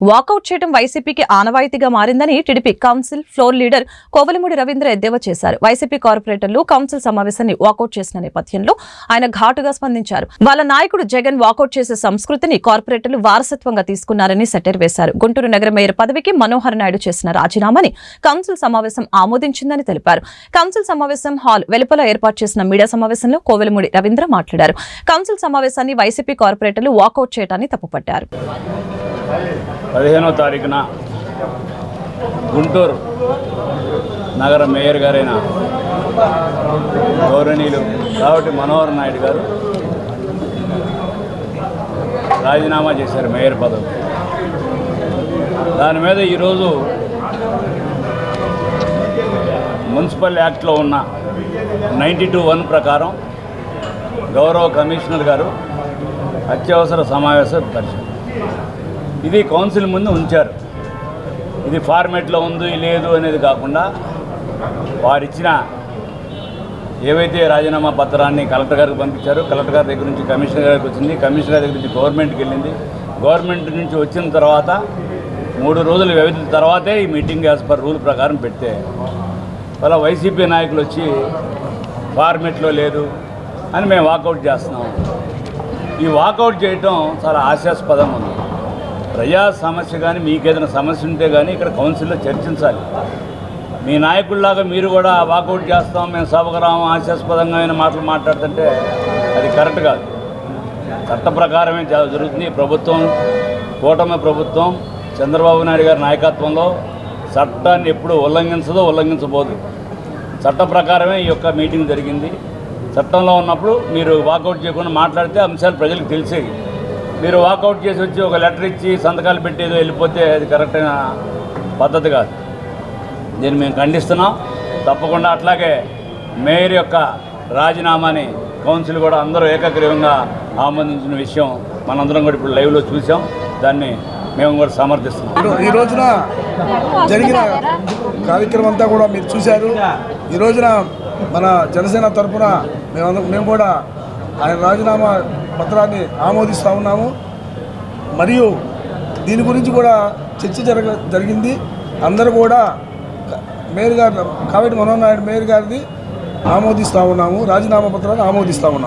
Walkout చేయడం వైసీపీకి ఆనవాయితీగా మారిందని TDP council floor leader Kovalimudi Ravindra ఎద్దేవా చేశారు. వైసీపీ కార్పొరేటర్లు కౌన్సిల్ సమావేశాన్ని వాకౌట్ చేసిన నేపథ్యంలో ఆయన ఘాటుగా స్పందించారు. వాళ్ళ నాయకుడు జగన్ వాకౌట్ చేసే సంస్కృతిని కార్పొరేటర్లు వారసత్వంగా తీసుకున్నారని సెటర్ వేశారు. గుంటూరు నగర మేయర్ పదవికి మనోహర్ నాయుడు చేసిన రాజీనామాని కౌన్సిల్ సమావేశం ఆమోదించిందని తెలిపారు. కౌన్సిల్ సమావేశం హాల్ వెలుపల ఏర్పాటు చేసిన మీడియా సమావేశంలో కోవెలమూడి రవీంద్ర మాట్లాడారు. కౌన్సిల్ సమావేశాన్ని వైసీపీ కార్పొరేటర్లు వాకౌట్ చేయడాన్ని తప్పుపట్టారు. పదిహేనో తారీఖున గుంటూరు నగర మేయర్ గారైన గౌరవనీయులు కాబట్టి మనోహర్ నాయుడు గారు రాజీనామా చేశారు మేయర్ పదవి. దాని మీద ఈరోజు మున్సిపల్ యాక్ట్లో ఉన్న నైంటీ టూ వన్ ప్రకారం గౌరవ కమిషనర్ గారు అత్యవసర సమావేశం పరిచయం. ఇది కౌన్సిల్ ముందు ఉంచారు. ఇది ఫార్మేట్లో ఉంది లేదు అనేది కాకుండా వారిచ్చిన ఏవైతే రాజీనామా పత్రాన్ని కలెక్టర్ గారికి పంపించారో కలెక్టర్ గారి దగ్గర నుంచి కమిషనర్ గారికి వచ్చింది. కమిషనర్ గారి దగ్గర నుంచి గవర్నమెంట్కి వెళ్ళింది. గవర్నమెంట్ నుంచి వచ్చిన తర్వాత మూడు రోజుల వ్యవధి తర్వాతే ఈ మీటింగ్ యాజ్ పర్ రూల్ ప్రకారం పెడితే అలా వైసీపీ నాయకులు వచ్చి ఫార్మేట్లో లేదు అని మేము వాకౌట్ చేస్తున్నాం. ఈ వాకౌట్ చేయటం చాలా హాస్యాస్పదంగా ఉంది. ప్రజా సమస్య కానీ మీకు ఏదైనా సమస్య ఉంటే కానీ ఇక్కడ కౌన్సిల్లో చర్చించాలి. మీ నాయకుల్లాగా మీరు కూడా వాకౌట్ చేస్తాం మేము సభకరాము హాస్యాస్పదంగా అయిన మాటలు మాట్లాడుతుంటే అది కరెక్ట్ కాదు. చట్ట ప్రకారమే జరుగుతుంది. ప్రభుత్వం కూటమి ప్రభుత్వం చంద్రబాబు నాయుడు గారి నాయకత్వంలో చట్టాన్ని ఎప్పుడు ఉల్లంఘించదో ఉల్లంఘించబోదు. చట్ట ప్రకారమే ఈ యొక్క మీటింగ్ జరిగింది. చట్టంలో ఉన్నప్పుడు మీరు వాకౌట్ చేయకుండా మాట్లాడితే అంశాలు ప్రజలకు తెలిసేవి. మీరు వాకౌట్ చేసి వచ్చి ఒక లెటర్ ఇచ్చి సంతకాలు పెట్టేదో వెళ్ళిపోతే అది కరెక్ట్ అయిన పద్ధతి కాదు. దీన్ని మేము ఖండిస్తున్నాం. తప్పకుండా అట్లాగే మేయర్ యొక్క రాజీనామాని కౌన్సిల్ కూడా అందరూ ఏకగ్రీవంగా ఆమోదించిన విషయం మనందరం కూడా ఇప్పుడు లైవ్లో చూసాం. దాన్ని మేము కూడా సమర్థిస్తున్నాం. ఈ రోజున జరిగిన కార్యక్రమం అంతా కూడా మీరు చూశారు. ఈ రోజున మన జనసేన తరఫున మేము మేము కూడా ఆయన రాజీనామా పత్రాన్ని ఆమోదిస్తూ ఉన్నాము. మరియు దీని గురించి కూడా చర్చ జరగ జరిగింది. అందరూ కూడా మేయర్ గారు కావేటి మనోహర్ నాయుడు మేయర్ గారిది ఆమోదిస్తూ ఉన్నాము. రాజీనామా పత్రాన్ని ఆమోదిస్తూ ఉన్నాము.